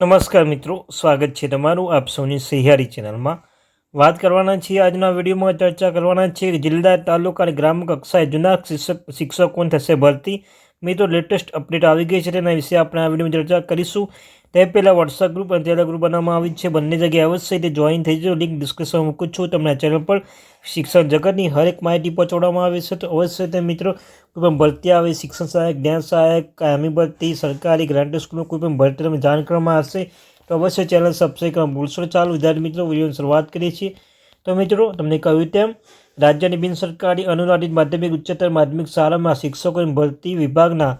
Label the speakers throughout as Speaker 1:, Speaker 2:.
Speaker 1: નમસ્કાર મિત્રો, સ્વાગત છે તમારું આપ સૌની સહિયારી ચેનલમાં. વાત કરવાના છીએ આજના વિડીયોમાં, ચર્ચા કરવાના છે કે જિલ્લા તાલુકા અને ગ્રામ કક્ષાએ જૂના શિક્ષક શિક્ષકોને થશે ભરતી. મિત્રો લેટેસ્ટ અપડેટ આવી ગઈ છે તેના વિશે આપણે આ વિડીયોમાં ચર્ચા કરીશું. તે પહેલાં વોટ્સઅપ ગ્રુપ અને ટેલિગ્રુપ ગ્રુપ બનાવવામાં આવી છે. બંને જગ્યાએ અવશ્ય તે જોઈન થઈ જજો. લિંક ડિસ્ક્રિપ્શનમાં મૂકું છું. તમને ચેનલ પર શિક્ષણ જગતની હરેક માહિતી પહોંચાડવામાં આવે છે. તો અવશ્ય તે મિત્રો કોઈ પણ ભરતી આવે, શિક્ષણ સહાયક, જ્ઞાન સહાયક, કાયમી ભરતી, સરકારી ગ્રાન્ટ સ્કૂલનું કોઈ પણ ભરતી તમે જાણ કરવામાં આવશે તો અવશ્ય ચેનલ સબસ્ક્રાઈબ કરવા ભૂલશો. ચાલો, વિદ્યાર્થી મિત્રો, વિડીયોની શરૂઆત કરીએ છીએ. તો મિત્રો, તમને કહ્યું તેમ, રાજ્યની બિન સરકારી અનુદાનિત માધ્યમિક, ઉચ્ચતર માધ્યમિક શાળામાં શિક્ષકોની ભરતી વિભાગના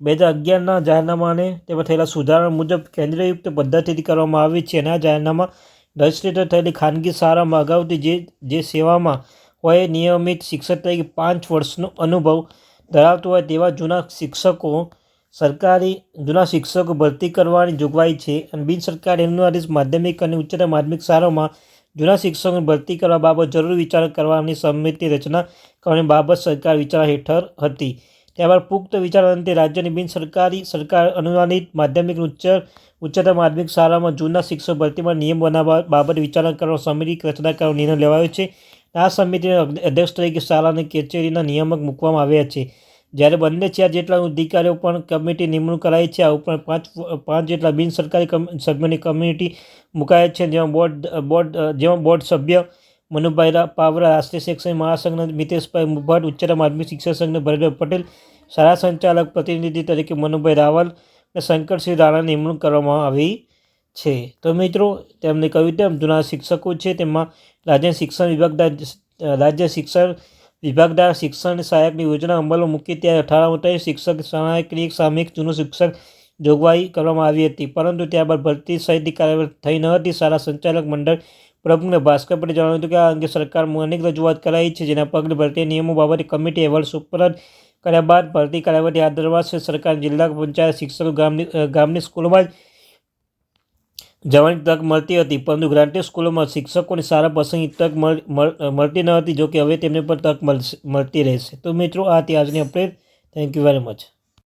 Speaker 1: બે હજાર અગિયારના જાહેરનામાને તેમાં થયેલા સુધારણા મુજબ કેન્દ્રયુક્ત પદ્ધતિથી કરવામાં આવી છે અને આ જાહેરનામા રજિસ્ટ્રેટર થયેલી ખાનગી શાળામાં અગાઉથી જે જે સેવામાં હોય નિયમિત શિક્ષક તરીકે પાંચ વર્ષનો અનુભવ ધરાવતો હોય તેવા જૂના શિક્ષકો સરકારી, જૂના શિક્ષકો ભરતી કરવાની જોગવાઈ છે અને બિનસરકારી અનુવાદિત માધ્યમિક અને ઉચ્ચતર માધ્યમિક શાળાઓમાં જૂના શિક્ષકોની ભરતી કરવા બાબત જરૂરી વિચાર કરવાની સમિતિ રચના કરવાની બાબત સરકાર વિચાર હેઠળ હતી. ત્યારબાદ પુખ્ત વિચાર અંતે રાજ્યની બિન સરકારી સરકાર અનુદાનિત માધ્યમિક ઉચ્ચ ઉચ્ચતર માધ્યમિક શાળામાં જૂના શિક્ષક ભરતીમાં નિયમ બનાવવા બાબતે વિચારણા કરવા સમિતિ રચના કરવાનો નિર્ણય લેવાયો છે. આ સમિતિના અધ્યક્ષ તરીકે શાળાની કચેરીના નિયામક મૂકવામાં આવ્યા છે. જ્યારે બંને ચાર જેટલા અધિકારીઓ પણ કમિટી નિમણૂક કરાઈ છે, આ ઉપરાંત પાંચ પાંચ જેટલા બિન સરકારી કમ- સભ્યોની કમિટી મુકાય છે, જેમાં બોર્ડ બોર્ડ જેમાં બોર્ડ સભ્ય મનુભાઈ પાવરા રાષ્ટ્રીય શૈક્ષણિક મહાસંઘના મિતેશભાઈ મુભાટ ઉચ્ચતર માધ્યમિક શિક્ષણ સંઘના ભરતભાઈ પટેલ, શાળા સંચાલક પ્રતિનિધિ તરીકે મનુભાઈ રાવલ અને શંકરસિંહ રાણા નિમણૂક કરવામાં આવી છે. તો મિત્રો, તેમને કહ્યું તેમ જૂના શિક્ષકો છે. તેમાં રાજ્ય શિક્ષણ વિભાગના રાજ્ય શિક્ષણ વિભાગના શિક્ષણ સહાયકની યોજના અમલમાં મૂકી ત્યારે અઠારહ શિક્ષક સહાયકની એક સામે જૂનું શિક્ષક જોગવાઈ કરવામાં આવી હતી. પરંતુ ત્યારબાદ ભરતી સહિતની કાર્યવાહી થઈ ન હતી. શાળા સંચાલક મંડળ પ્રમુખને ભાસ્કર પટેલે જણાવ્યું હતું કે આ અંગે સરકાર અનેક રજૂઆત કરાઈ છે, જેના પગલે ભરતી નિયમો બાબતે કમિટી અહેવાલ સુપરત કર્યા બાદ ભરતી કાર્યવાહી હાથ ધરવાશે સરકાર જિલ્લા પંચાયત શિક્ષકો ગામની ગામની સ્કૂલોમાં જવાની તક મળતી હતી, પરંતુ ગ્રાન્ટેડ સ્કૂલોમાં શિક્ષકોની સારા પસંદગી તક મળ- મળ- મળતી ન હતી, જોકે હવે તેમને પણ તક મળશે મળતી રહેશે. તો મિત્રો, આ હતી આજની update. Thank you very much